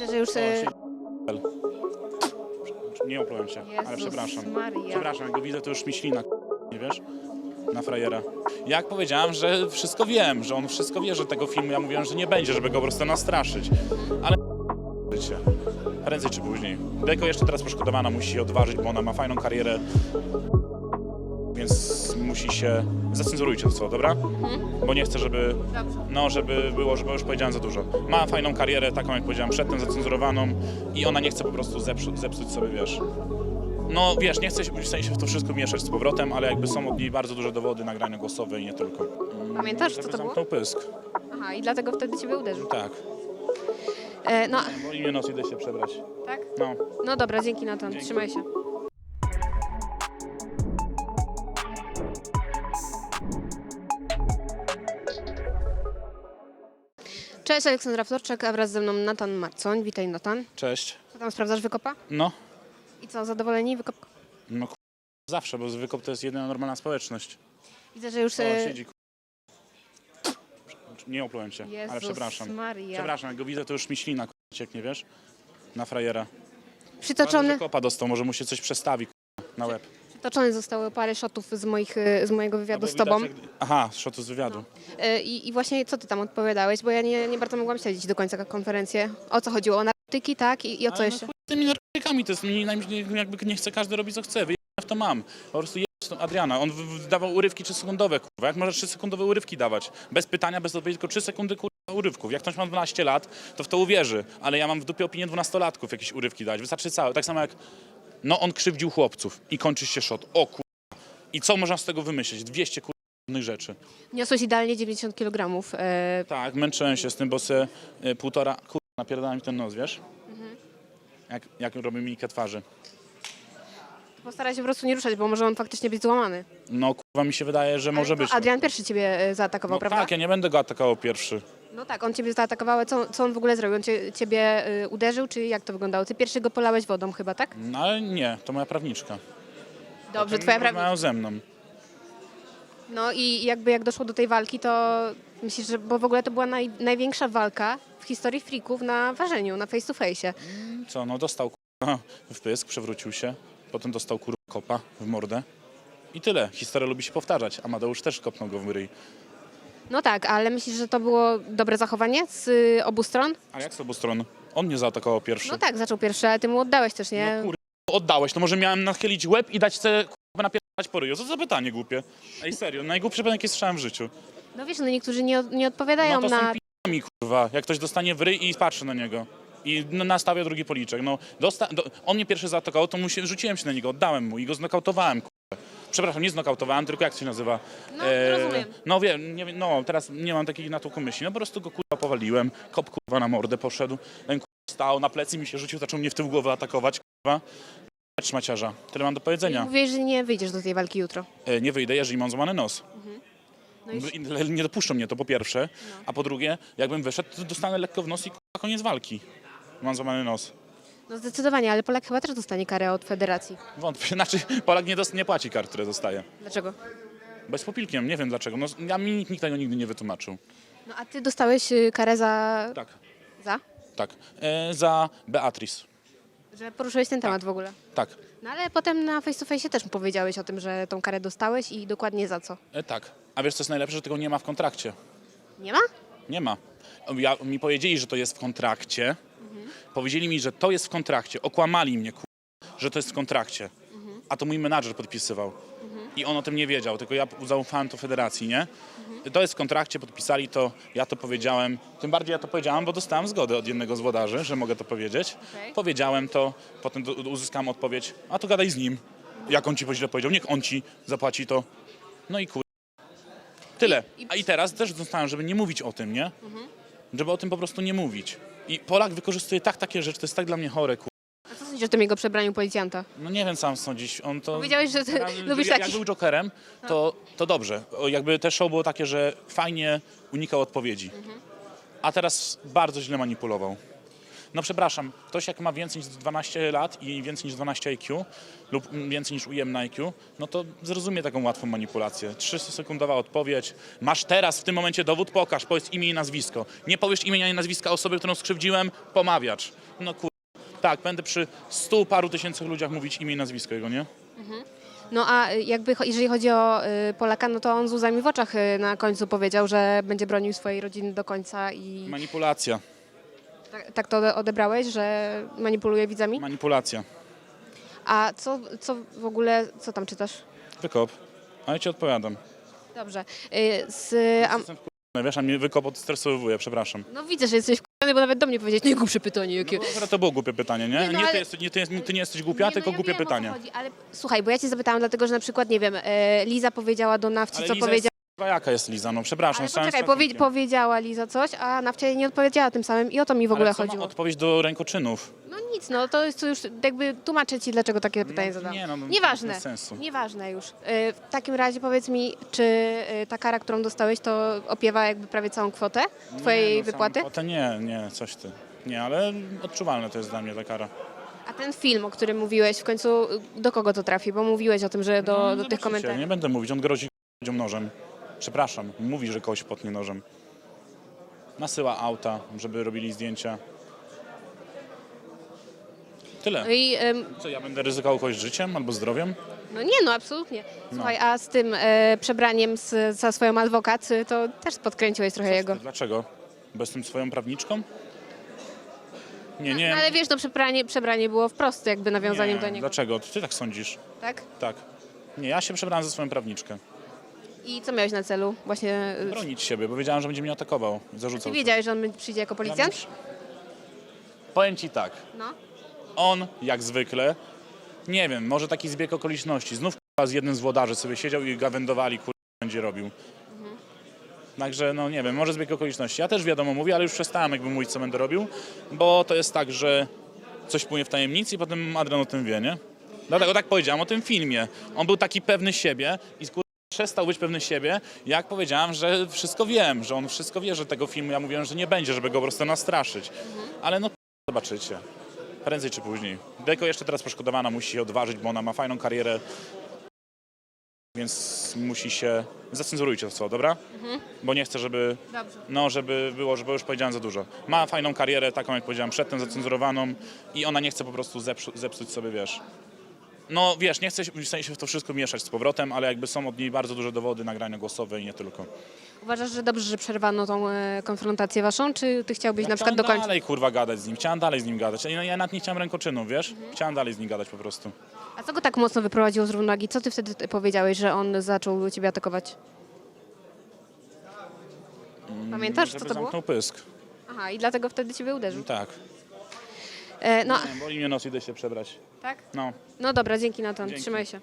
Widzę, że już... E. Nie oplułem się, ale Jezus przepraszam. Maria. Przepraszam, jak go widzę, to już mi ślina, nie wiesz? Na frajera. Jak powiedziałem, że wszystko wiem, że on wszystko wie, że tego filmu ja mówiłem, że nie będzie, żeby go po prostu nastraszyć. Ale życie. Prędzej czy później. Deko jeszcze teraz poszkodowana musi odważyć, bo ona ma fajną karierę. Więc musi się... Zacenzurujcie to słowo, dobra? Bo nie chcę, żeby... No, żeby było, żeby już powiedziałem za dużo. Ma fajną karierę, taką jak powiedziałem przedtem, zacenzurowaną i ona nie chce po prostu zepsu, zepsuć sobie, wiesz... No wiesz, nie chcę się w sensie w to wszystko mieszać z powrotem, ale jakby są od niej bardzo duże dowody, nagrania głosowe i nie tylko. Mm, Pamiętasz, co to było? zamknął pysk. Aha, i dlatego wtedy ciebie uderzył. Tak. E, no, Bo imię nos idę się przebrać. tak? No. No dobra, dzięki Dzięki. trzymaj się. Cześć, Aleksandra Wtorczak, a wraz ze mną Natan Marcoń. Witaj Natan. Cześć. Co tam sprawdzasz wykopa? No. I co, zadowoleni wykopka? No k- zawsze, bo wykop to jest jedyna normalna społeczność. Widzę, że już... E, siedzi k- Nie oplułem się, ale Jezus przepraszam. Maria. Przepraszam, jak go widzę, to już mi ślina k- cieknie, wiesz? Na frajera. Przytoczony, Kopa dostał, może mu się coś przestawi k- na łeb. Przytoczone zostały parę shotów z, moich, e, z mojego wywiadu z tobą. Aha, z szotu z wywiadu. E, I, I właśnie co ty tam odpowiadałeś, bo ja nie, nie bardzo mogłam śledzić do końca konferencję. O co chodziło? O narkotyki, tak? I, i o co Ale jeszcze? No, chuj z tymi narkotykami, to jest mi najmniej, jakby nie chce każdy robić co chce. Wyjechałem w to mam. Po prostu jest tą Adriana. On w- w- dawał urywki 3 sekundowe, kurwa. Jak możesz 3 sekundowe urywki dawać? Bez pytania, bez odpowiedzi, tylko 3 sekundy kurwa urywków. Jak ktoś ma 12 lat, to w to uwierzy. Ale ja mam w dupie opinię 12-latków jakieś urywki dać. Wystarczy całe. Tak samo jak no on krzywdził chłopców i kończy się shot. O kurwa. I co można z tego wymyślić? 200 kurwa innych rzeczy. Niosłeś idealnie 90 kg. E, Tak, męczyłem się z tym, bo se y, półtora, kurwa, napierdałem mi ten nos, wiesz? Jak, jak robię mimikę twarzy. postaraj się po prostu nie ruszać, bo może on faktycznie być złamany. No kurwa mi się wydaje, że może być. Adrian pierwszy ciebie e, zaatakował, no, prawda? tak, ja nie będę go atakował pierwszy. No tak, on ciebie zaatakował. ale Co, co on w ogóle zrobił? On cię, ciebie e, uderzył, czy jak to wyglądało? Ty pierwszy go polałeś wodą chyba, tak? No ale nie, to moja prawniczka. Dobrze, twoja prawda. rozmawiał ze mną. No i jakby jak doszło do tej walki, to myślisz, że bo w ogóle to była naj, największa walka w historii freaków na ważeniu, na face to face. Co, no dostał kurwa w pysk, przewrócił się. Potem dostał kurwa kopa w mordę. I tyle. Historia lubi się powtarzać. Amadeusz też kopnął go w ryj. No tak, ale myślisz, że to było dobre zachowanie z y, obu stron? A jak z obu stron? On mnie zaatakował pierwszy. No tak, zaczął pierwszy, ale ty mu oddałeś też, nie? No kurwa, oddałeś. To może miałem nachylić łeb i dać sobie kurwa napierdać po ryju. Co za pytanie głupie. Ej, serio, najgłupszy pytanie, jakie słyszałem w życiu. No wiesz, no niektórzy nie, nie odpowiadają No to na... są p***ami, kurwa. Jak ktoś dostanie w ryj i patrzy na niego. I n- nastawia drugi policzek. No, dosta- do- on mnie pierwszy zaatakował, to mu się, rzuciłem się na niego, oddałem mu i go znokautowałem. Przepraszam, nie znokautowałem, tylko jak to się nazywa? No, rozumiem. No wiem, nie, no teraz nie mam takiej natłoku myśli. No po prostu go kurwa powaliłem, kop kurwa na mordę poszedł, ten kurwa stał, na plecy mi się rzucił, zaczął mnie w tył głowy atakować, kurwa. Szmaciarza. Tyle mam do powiedzenia. Mówiłeś, że nie wyjdziesz do tej walki jutro. E, Nie wyjdę, jeżeli mam złamany nos. No i... I Nie dopuszczą mnie to po pierwsze, a po drugie, jakbym wyszedł, to dostanę lekko w nos i kurwa, koniec walki. Mam złamany nos. No zdecydowanie, ale Polak chyba też dostanie karę od federacji. Wątpię. Znaczy, Polak nie, dost, nie płaci kar, które dostaje. Dlaczego? Bez popilkiem, nie wiem dlaczego. No, ja mi nikt, nikt tego nigdy nie wytłumaczył. No a ty dostałeś y, karę za... Tak, za? tak. E, za Beatrice. Że poruszyłeś ten temat w ogóle. Tak, No ale potem na face to face też powiedziałeś o tym, że tą karę dostałeś i dokładnie za co. e, tak. A wiesz co jest najlepsze, że tego nie ma w kontrakcie. Nie ma? Nie ma. Ja, mi powiedzieli, że to jest w kontrakcie. Powiedzieli mi, że to jest w kontrakcie. Okłamali mnie, kur... że to jest w kontrakcie. A to mój menadżer podpisywał. I on o tym nie wiedział, tylko ja zaufałem to federacji, nie? To jest w kontrakcie, podpisali to, ja to powiedziałem. Tym bardziej ja to powiedziałem, bo dostałem zgodę od jednego z włodarzy, że mogę to powiedzieć. Okej. Powiedziałem to, potem do, uzyskałem odpowiedź, a to gadaj z nim. Jak on ci źle powiedział, niech on ci zapłaci to. No i kur... Tyle. A i teraz też dostałem, żeby nie mówić o tym, nie? Żeby o tym po prostu nie mówić. I Polak wykorzystuje tak takie rzeczy, to jest tak dla mnie chore, kur... A co sądzisz o tym jego przebraniu policjanta? No nie wiem sam sądzić, on to... Powiedziałeś, że ty Ja- lubisz jak, taki... był Jokerem, to, to dobrze. O, Jakby te show było takie, że fajnie unikał odpowiedzi. A teraz bardzo źle manipulował. No przepraszam, ktoś jak ma więcej niż 12 lat i więcej niż 12 IQ lub więcej niż ujemne IQ, no to zrozumie taką łatwą manipulację. 3-sekundowa odpowiedź. Masz teraz w tym momencie dowód, pokaż, powiedz imię i nazwisko. Nie powiesz imienia i nazwiska osoby, którą skrzywdziłem, pomawiacz. No kur... Tak, będę przy stu paru tysięcy ludziach mówić imię i nazwisko jego, nie? No a jakby jeżeli chodzi o y, Polaka, no to on z łzami w oczach y, na końcu powiedział, że będzie bronił swojej rodziny do końca i Manipulacja, tak, tak to ode- odebrałeś, że manipuluje widzami? manipulacja. A co, co w ogóle, co tam czytasz? Wykop. A ja ci odpowiadam. Dobrze. Y, Z, a, Jestem wkurwiony, wiesz, a mnie wykop odstresowuje, przepraszam. no widzę, że jesteś wkurwiony, bo nawet do mnie powiedzieć, nie głupsze pytanie jakie. No, akurat to było głupie pytanie, nie? Nie, no, Nie, ty, nie, ty, jest, ty nie jesteś głupia, tylko ja głupie pytanie. chodzi, ale słuchaj, bo ja cię zapytałam dlatego, że na przykład, nie wiem, e, Liza powiedziała do Nawci, Ale co Liza powiedziała. jest, kurwa, jaka jest Liza? No przepraszam, Ale poczekaj, powie, szacunkiem. powiedziała Liza coś, a Nawcia jej nie odpowiedziała tym samym i o to mi w ogóle Ale co ma chodziło. odpowiedź do rękoczynów. No nic, no to jest to już jakby tłumaczę ci, dlaczego takie pytanie No, zadałam. nie, no, no, Nieważne, bez sensu. nieważne już. E, W takim razie powiedz mi, czy e, ta kara, którą dostałeś, to opiewa jakby prawie całą kwotę twojej nie, no, wypłaty? samą kwotę Nie, nie, coś ty. Nie, ale odczuwalne to jest dla mnie ta kara. A ten film, o którym mówiłeś, w końcu do kogo to trafi? Bo mówiłeś o tym, że do, No, do tych komentarzy. Nie będę mówić, on grozi ludziom nożem. Przepraszam, mówi, że kogoś potnie nożem. Nasyła auta, żeby robili zdjęcia. Tyle. No i em, Co, ja będę ryzykował kogoś życiem albo zdrowiem? No nie, no absolutnie. Słuchaj, a z tym e, przebraniem z, za swoją adwokat, y, to też podkręciłeś trochę jego. Dlaczego? Bo jestem swoją prawniczką? Nie, nie. No, ale wiesz, no przebranie, przebranie było wprost jakby nawiązaniem nie. do niego, Dlaczego? Ty tak sądzisz? tak? Tak. Nie, ja się przebrałem za swoją prawniczkę. I co miałeś na celu? Właśnie y, Bronić siebie, bo wiedziałem, że będzie mnie atakował. Zarzucał. wiedziałeś, że on przyjdzie jako policjant? Ja wiem, Powiem ci tak. No. On, jak zwykle, nie wiem, może taki zbieg okoliczności. Znów z jednym z włodarzy sobie siedział i gawędowali, kur... będzie robił. Także, no nie wiem, może zbieg okoliczności. Ja też wiadomo mówię, ale już przestałem jakby mówić, co będę robił, bo to jest tak, że coś płynie w tajemnicy i potem Adrian o tym wie, nie? Dlatego tak powiedziałem o tym filmie. On był taki pewny siebie i kur... przestał być pewny siebie, jak powiedziałem, że wszystko wiem, że on wszystko wie, że tego filmu ja mówiłem, że nie będzie, żeby go po prostu nastraszyć. Ale no zobaczycie. Prędzej czy później. Deko jeszcze teraz poszkodowana, musi się odważyć, bo ona ma fajną karierę. Więc musi się... Zacenzurujcie to co, dobra? Bo nie chcę, żeby... Dobrze. No, żeby było, żeby już powiedziałem za dużo. Ma fajną karierę, taką jak powiedziałem przedtem, zacenzurowaną i ona nie chce po prostu zepsu- zepsuć sobie, wiesz... No wiesz, nie chcę się w sensie w to wszystko mieszać z powrotem, ale jakby są od niej bardzo duże dowody, nagrania głosowe i nie tylko. Uważasz, że dobrze, że przerwano tą e, konfrontację waszą, czy ty chciałbyś Ja na przykład chciałem do końca? dalej kurwa gadać z nim, chciałem dalej z nim gadać. Ja, ja nawet nie chciałem rękoczynów, wiesz? Chciałem dalej z nim gadać po prostu. A co go tak mocno wyprowadziło z równowagi? Co ty wtedy powiedziałeś, że on zaczął ciebie atakować? Pamiętasz, co Żeby to było? zamknął pysk. Aha, i dlatego wtedy ciebie uderzył. Tak. E, no, boli mnie nos, idę się przebrać. tak? No. No dobra, dzięki Natan, Dzięki. trzymaj się.